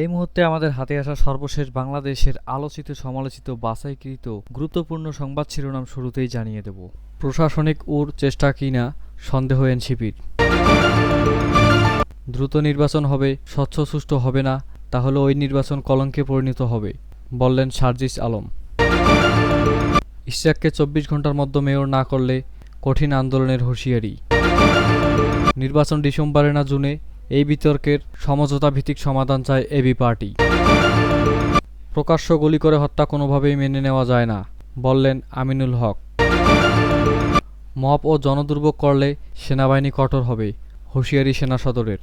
এই মুহূর্তে আমাদের হাতে আসা সর্বশেষ বাংলাদেশের আলোচিত সমালোচিত বাছাইকৃত গুরুত্বপূর্ণ সংবাদ শিরোনাম শুরুতেই জানিয়ে দেব। প্রশাসনিক ওর চেষ্টা কিনা সন্দেহ এনসিপির। দ্রুত নির্বাচন হবে, স্বচ্ছ সুষ্ঠু হবে না, তাহলে ওই নির্বাচন কলঙ্কে পরিণত হবে, বললেন সার্জিস আলম। ইশাককে চব্বিশ ঘণ্টার মধ্যে মেয়র না করলে কঠিন আন্দোলনের হুঁশিয়ারি। নির্বাচন ডিসেম্বরে না জুনে এই বিতর্কের সমঝোতা ভিত্তিক সমাধান চায় এবি পার্টি। প্রকাশ্য গুলি করে হত্যা কোনোভাবেই মেনে নেওয়া যায় না, বললেন আমিনুল হক। মপ ও জনদুর্ভোগ করলে সেনাবাহিনী কঠোর হবে, হুঁশিয়ারি সেনা সদরের।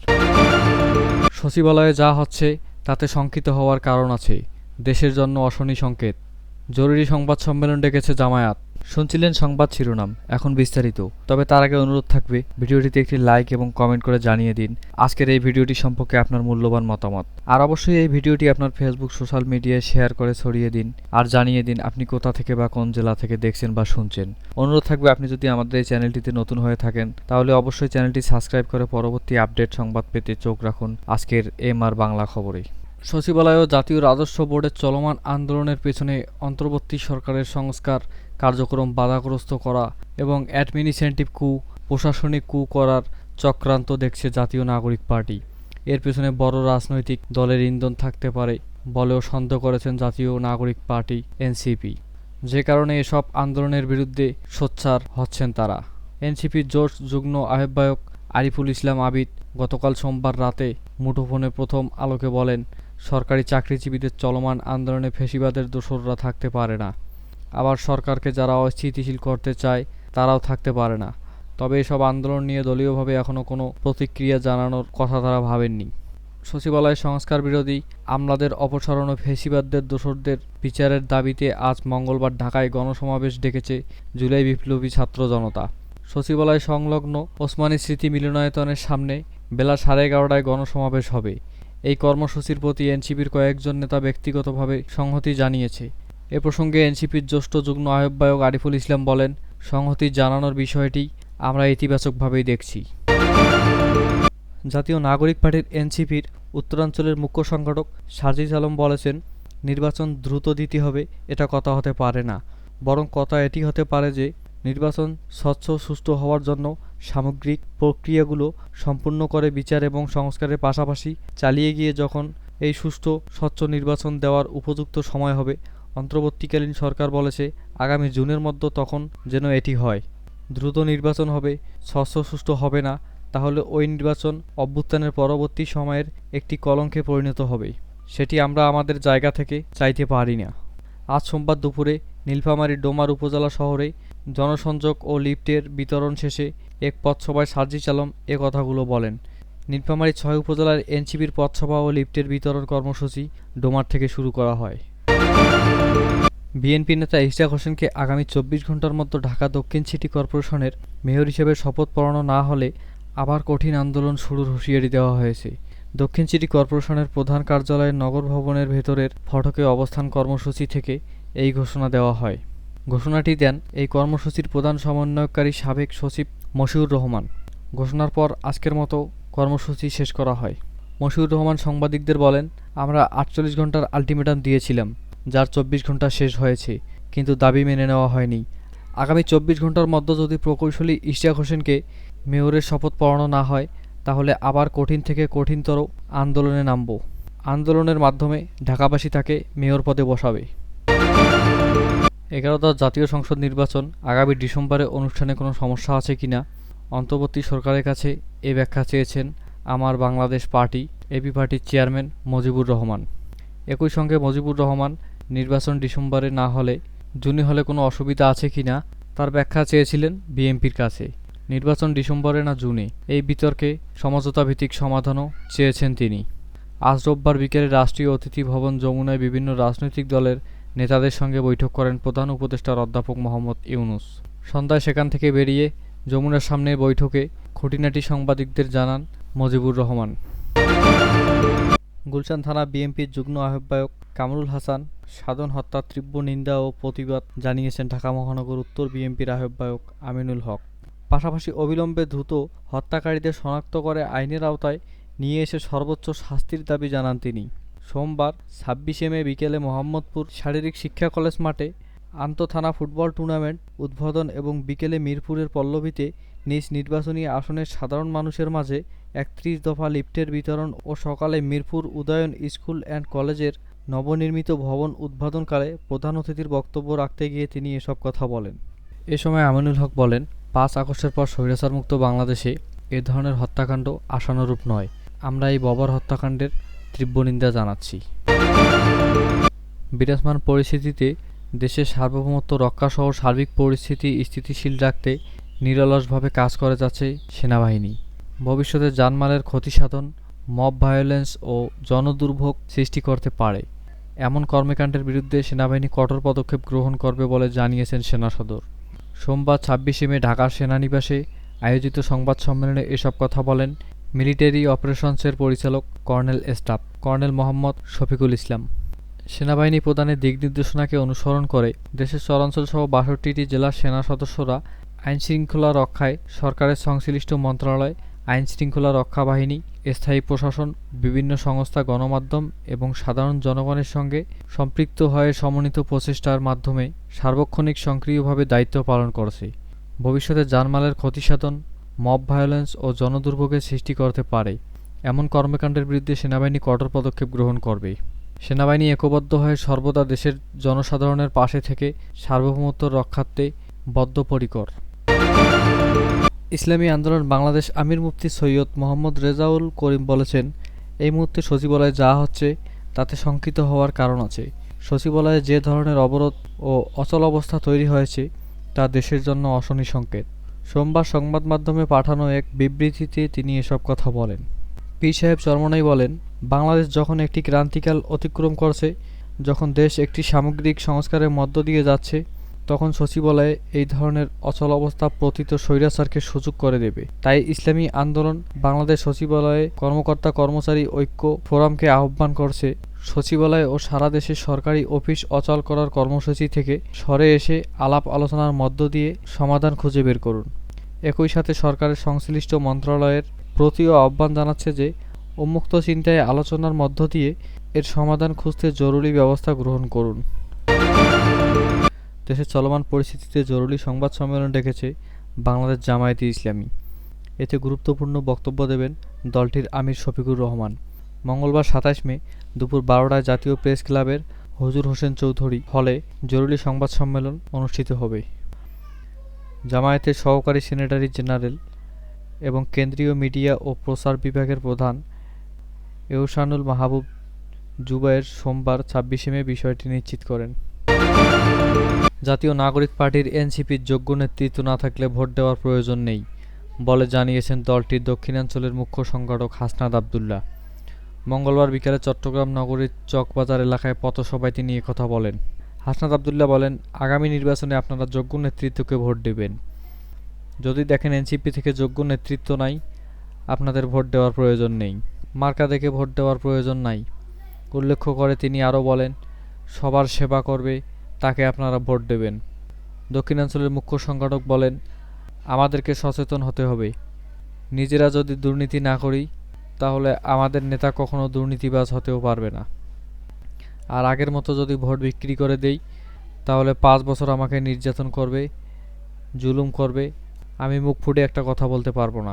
সচিবালয়ে যা হচ্ছে, তাতে শঙ্কিত হওয়ার কারণ আছে, দেশের জন্য অশনি সংকেত। জরুরি সংবাদ সম্মেলন ডেকেছে জামায়াত। শুনছিলেন সংবাদ শিরোনাম, এখন বিস্তারিত। তবে তার আগে অনুরোধ থাকবে, ভিডিওটিতে একটি লাইক এবং কমেন্ট করে জানিয়ে দিন আজকের এই ভিডিওটি সম্পর্কে আপনার মূল্যবান মতামত। আর অবশ্যই এই ভিডিওটি আপনার ফেসবুক সোশ্যাল মিডিয়ায় শেয়ার করে ছড়িয়ে দিন আর জানিয়ে দিন আপনি কোথা থেকে বা কোন জেলা থেকে দেখছেন বা শুনছেন। অনুরোধ থাকবে, আপনি যদি আমাদের এই চ্যানেলটিতে নতুন হয়ে থাকেন, তাহলে অবশ্যই চ্যানেলটি সাবস্ক্রাইব করে পরবর্তী আপডেট সংবাদ পেতে চোখ রাখুন আজকের এম আর বাংলা খবরে। সচিবালয় ও জাতীয় রাজস্ব বোর্ডের চলমান আন্দোলনের পেছনে অন্তর্বর্তী সরকারের সংস্কার কার্যক্রম বাধাগ্রস্ত করা এবং অ্যাডমিনিস্ট্রেটিভ কু, প্রশাসনিক কু করার চক্রান্ত দেখছে জাতীয় নাগরিক পার্টি। এর পেছনে বড় রাজনৈতিক দলের ইন্ধন থাকতে পারে বলেও সন্দেহ করেছেন জাতীয় নাগরিক পার্টি, এনসিপি। যে কারণে এসব আন্দোলনের বিরুদ্ধে সোচ্চার হচ্ছেন তারা। এনসিপির জোট যুগ্ম আহ্বায়ক আরিফুল ইসলাম আবিদ গতকাল সোমবার রাতে মুঠোফোনে প্রথম আলোকে বলেন, সরকারি চাকরিজীবীদের চলমান আন্দোলনে ফেসিবাদের দোসররা থাকতে পারে না। আবার সরকারকে যারা অস্থিতিশীল করতে চায়, তারাও থাকতে পারে না। তবে এসব আন্দোলন নিয়ে দলীয়ভাবে এখনও কোনো প্রতিক্রিয়া জানানোর কথা তারা ভাবেননি। সচিবালয় সংস্কার বিরোধী আমলাদের অপসারণ ও ফেসিবাদদের দোসরদের বিচারের দাবিতে আজ মঙ্গলবার ঢাকায় গণসমাবেশ ডেকেছে জুলাই বিপ্লবী ছাত্র জনতা। সচিবালয় সংলগ্ন ওসমানী স্মৃতি মিলনায়তনের সামনে বেলা সাড়ে এগারোটায় গণসমাবেশ হবে। এই কর্মসূচির প্রতি এনসিপির কয়েকজন নেতা ব্যক্তিগতভাবে সংহতি জানিয়েছে। এ প্রসঙ্গে এনসিপির জ্যেষ্ঠ যুগ্ম আহ্বায়ক আরিফুল ইসলাম বলেন, সংহতি জানানোর বিষয়টি আমরা ইতিবাচকভাবেই দেখছি। জাতীয় নাগরিক পার্টির এনসিপির উত্তরাঞ্চলের মুখ্য সংগঠক সাজিদ আলম বলেছেন, নির্বাচন দ্রুত দিতে হবে, এটা কথা হতে পারে না। বরং কথা এটি হতে পারে যে, নির্বাচন স্বচ্ছ, সুষ্ঠু হওয়ার জন্য সামগ্রিক প্রক্রিয়াগুলো সম্পূর্ণ করে বিচার এবং সংস্কারের পাশাপাশি চালিয়ে গিয়ে যখন এই সুষ্ঠু, স্বচ্ছ নির্বাচন দেওয়ার উপযুক্ত সময় হবে অন্তর্বর্তীকালীন সরকার বলেছে, আগামী জুনের মধ্যে তখন যেন এটি হয়। দ্রুত নির্বাচন হবে স্বচ্ছ সুষ্ঠু হবে না, তাহলে ওই নির্বাচন অভ্যুত্থানের পরবর্তী সময়ের একটি কলঙ্কে পরিণত হবে। সেটি আমরা আমাদের জায়গা থেকে চাইতে পারি না। আজ সোমবার দুপুরে নীলফামারীর ডোমার উপজেলা শহরে জনসংযোগ ও লিফটের বিতরণ শেষে এক পথসভায় সার্জিস আলম এ কথাগুলো বলেন। নীলফামারী ছয় উপজেলার এনসিপির পথসভা ও লিফটের বিতরণ কর্মসূচি ডোমার থেকে শুরু করা হয়। বিএনপি নেতা ইশরাক হোসেনকে আগামী চব্বিশ ঘণ্টার মধ্যে ঢাকা দক্ষিণ সিটি কর্পোরেশনের মেয়র হিসেবে শপথ পড়ানো না হলে আবার কঠিন আন্দোলন শুরুর হুঁশিয়ারি দেওয়া হয়েছে। দক্ষিণ সিটি কর্পোরেশনের প্রধান কার্যালয়ের নগর ভবনের ভেতরের ফটকে অবস্থান কর্মসূচি থেকে এই ঘোষণা দেওয়া হয়। ঘোষণাটি দেন এই কর্মসূচির প্রধান সমন্বয়কারী সাবেক সচিব মশিউর রহমান। ঘোষণার পর আজকের মতো কর্মসূচি শেষ করা হয়। মশিউর রহমান সাংবাদিকদের বলেন, আমরা আটচল্লিশ ঘণ্টার আলটিমেটাম দিয়েছিলাম। যার চব্বিশ ঘণ্টা শেষ হয়েছে, কিন্তু দাবি মেনে নেওয়া হয়নি। আগামী চব্বিশ ঘণ্টার মধ্যে যদি প্রকৌশলী ইশতিয়াক হোসেনকে মেয়রের শপথ পড়ানো না হয়, তাহলে আবার কঠিন থেকে কঠিনতর আন্দোলনে নামব। আন্দোলনের মাধ্যমে ঢাকাবাসী তাকে মেয়র পদে বসাবে। এগারোদশ জাতীয় সংসদ নির্বাচন আগামী ডিসেম্বরে অনুষ্ঠানে কোনো সমস্যা আছে কিনা অন্তর্বর্তী সরকারের কাছে এ ব্যাখ্যা চেয়েছেন আমার বাংলাদেশ পার্টি এবি পার্টির চেয়ারম্যান মজিবুর রহমান। একই সঙ্গে মজিবুর রহমান নির্বাচন ডিসেম্বরে না হলে, জুনে হলে কোনো অসুবিধা আছে কিনা তার ব্যাখ্যা চেয়েছিলেন বিএনপির কাছে। নির্বাচন ডিসেম্বরে না জুনে, এই বিতর্কে সমঝোতা ভিত্তিক সমাধানও চেয়েছেন তিনি। আজ রোববার বিকেলে রাষ্ট্রীয় অতিথি ভবন যমুনায় বিভিন্ন রাজনৈতিক দলের নেতাদের সঙ্গে বৈঠক করেন প্রধান উপদেষ্টার অধ্যাপক মোহাম্মদ ইউনুস। সন্ধ্যায় সেখান থেকে বেরিয়ে যমুনার সামনে বৈঠকে খুঁটিনাটি সাংবাদিকদের জানান মজিবুর রহমান। গুলশান থানা বিএনপির যুগ্ম আহ্বায়ক কামরুল হাসান, সাধন হত্যার তীব্র নিন্দা ও প্রতিবাদ জানিয়েছেন ঢাকা মহানগর উত্তর বিএনপির আহ্বায়ক আমিনুল হক। পাশাপাশি অবিলম্বে দ্রুত হত্যাকারীদের শনাক্ত করে আইনের আওতায় নিয়ে এসে সর্বোচ্চ শাস্তির দাবি জানান তিনি। সোমবার, ছাব্বিশে মে বিকেলে মোহাম্মদপুর শারীরিক শিক্ষা কলেজ মাঠে আন্তঃথানা ফুটবল টুর্নামেন্ট উদ্বোধন এবং বিকেলে মিরপুরের পল্লবীতে নিজ নির্বাচনী আসনের সাধারণ মানুষের মাঝে একত্রিশ দফা লিফটের বিতরণ ও সকালে মিরপুর উদয়ন স্কুল অ্যান্ড কলেজের নবনির্মিত ভবন উদ্বোধনকালে প্রধান অতিথির বক্তব্য রাখতে গিয়ে তিনি এসব কথা বলেন। এ সময় আমিনুল হক বলেন, পাঁচ আগস্টের পর স্বৈরাচারমুক্ত বাংলাদেশে এ ধরনের হত্যাকাণ্ড আশানুরূপ নয়। আমরা এই ববর হত্যাকাণ্ডের তীব্র নিন্দা জানাচ্ছি। বিরাজমান পরিস্থিতিতে দেশের সার্বভৌমত্ব রক্ষাসহ সার্বিক পরিস্থিতি স্থিতিশীল রাখতে নিরলসভাবে কাজ করে যাচ্ছে সেনাবাহিনী। ভবিষ্যতে জানমালের ক্ষতিসাধন, মব ভায়োলেন্স ও জনদুর্ভোগ সৃষ্টি করতে পারে। এমন কর্মকাণ্ডের বিরুদ্ধে সেনাবাহিনী কঠোর পদক্ষেপ গ্রহণ করবে বলে জানিয়েছেন সেনা সদর। সোমবার ছাব্বিশে মে ঢাকার সেনানিবাসে আয়োজিত সংবাদ সম্মেলনে এসব কথা বলেন মিলিটারি অপারেশনসের পরিচালক colonel staff, colonel Mohammad Shafiqul Islam. সেনাবাহিনী প্রদানের দিক নির্দেশনাকে অনুসরণ করে দেশের চরাঞ্চল সহ বাষট্টিটি জেলার সেনা সদস্যরা আইনশৃঙ্খলা রক্ষায় সরকারের সংশ্লিষ্ট মন্ত্রণালয় আইন শৃঙ্খলা রক্ষা বাহিনী, স্থায়ী প্রশাসন, বিভিন্ন সংস্থা গণমাধ্যম এবং সাধারণ জনগণের সঙ্গে সম্পৃক্ত হয়ে সমন্বিত প্রচেষ্টার মাধ্যমে সার্বক্ষণিক সক্রিয়ভাবে দায়িত্ব পালন করছে। ভবিষ্যতে জানমালের ক্ষতিসাধন, মব ভায়োলেন্স ও জনদুর্ভোগের সৃষ্টি করতে পারে। এমন কর্মকাণ্ডের বিরুদ্ধে সেনাবাহিনী কঠোর পদক্ষেপ গ্রহণ করবে। সেনাবাহিনী একবদ্ধ হয়ে সর্বদা দেশের জনসাধারণের পাশে থেকে সার্বভৌমত্ব রক্ষার্থে বদ্ধপরিকর। ইসলামী আন্দোলন বাংলাদেশ আমির মুফতি সৈয়দ মোহাম্মদ রেজাউল করিম বলেছেন, এই মুহূর্তে সচিবালয়ে যা হচ্ছে তাতে শঙ্কিত হওয়ার কারণ আছে। সচিবালয়ে যে ধরনের অবরোধ ও অচল অবস্থা তৈরি হয়েছে, তা দেশের জন্য অশনি সংকেত। সোমবার সংবাদ মাধ্যমে পাঠানো এক বিবৃতিতে তিনি এসব কথা বলেন। পীর সাহেব চরমনাই বলেন, বাংলাদেশ যখন একটি ক্রান্তিকাল অতিক্রম করছে, যখন দেশ একটি সামগ্রিক সংস্কারের মধ্য দিয়ে যাচ্ছে তখন সচিবালয়ে এই ধরনের অচল অবস্থা প্রতীত স্বৈরাচারকে সুযোগ করে দেবে। তাই ইসলামী আন্দোলন বাংলাদেশ সচিবালয়ে কর্মকর্তা কর্মচারী ঐক্য ফোরামকে আহ্বান করছে। সচিবালয় ও সারা দেশে সরকারি অফিস অচল করার কর্মসূচি থেকে সরে এসে আলাপ আলোচনার মধ্য দিয়ে সমাধান খুঁজে বের করুন। একই সাথে সরকারের সংশ্লিষ্ট মন্ত্রণালয়ের প্রতিও আহ্বান জানাচ্ছে যে, উন্মুক্ত চিন্তায় আলোচনার মধ্য দিয়ে এর সমাধান খুঁজতে জরুরি ব্যবস্থা গ্রহণ করুন। দেশের চলমান পরিস্থিতিতে জরুরি সংবাদ সম্মেলন ডেকেছে বাংলাদেশ জামায়াতে ইসলামী। এতে গুরুত্বপূর্ণ বক্তব্য দেবেন দলটির আমির শফিকুর রহমান। মঙ্গলবার সাতাশ মে দুপুর বারোটায় জাতীয় প্রেস ক্লাবের হজুর হোসেন চৌধুরী হলে জরুরি সংবাদ সম্মেলন অনুষ্ঠিত হবে। জামায়াতের সহকারী সেক্রেটারি জেনারেল এবং কেন্দ্রীয় মিডিয়া ও প্রচার বিভাগের প্রধান এহসানুল মাহবুব জুবায়ের সোমবার ছাব্বিশে মে বিষয়টি নিশ্চিত করেন। জাতীয় নাগরিক পার্টির এনসিপির যোগ্য নেতৃত্ব না থাকলে ভোট দেওয়ার প্রয়োজন নেই, বলে জানিয়েছেন দলটির দক্ষিণাঞ্চলের মুখ্য সংগঠক হাসনাদ আবদুল্লাহ। মঙ্গলবার বিকালে চট্টগ্রাম নগরীর চকবাজার এলাকায় পথসভায় তিনি কথা বলেন। হাসনাদ আবদুল্লাহ বলেন, আগামী নির্বাচনে আপনারা যোগ্য নেতৃত্বকে ভোট দেবেন। যদি দেখেন এনসিপি থেকে যোগ্য নেতৃত্ব নাই, আপনাদের ভোট দেওয়ার প্রয়োজন নেই। মার্কা দেখে ভোট দেওয়ার প্রয়োজন নাই। উল্লেখ করে তিনি আরও বলেন, সবার সেবা করবে তাকে আপনারা ভোট দেবেন। দক্ষিণাঞ্চলের মুখ্য সংগঠক বলেন, আমাদেরকে সচেতন হতে হবে। নিজেরা যদি দুর্নীতি না করি, তাহলে আমাদের নেতা কখনো দুর্নীতিবাজ হতেও পারবে না। আর আগের মতো যদি ভোট বিক্রি করে দেই, তাহলে পাঁচ বছর আমাকে নির্যাতন করবে, জুলুম করবে। আমি মুখ ফুটে একটা কথা বলতে পারব না।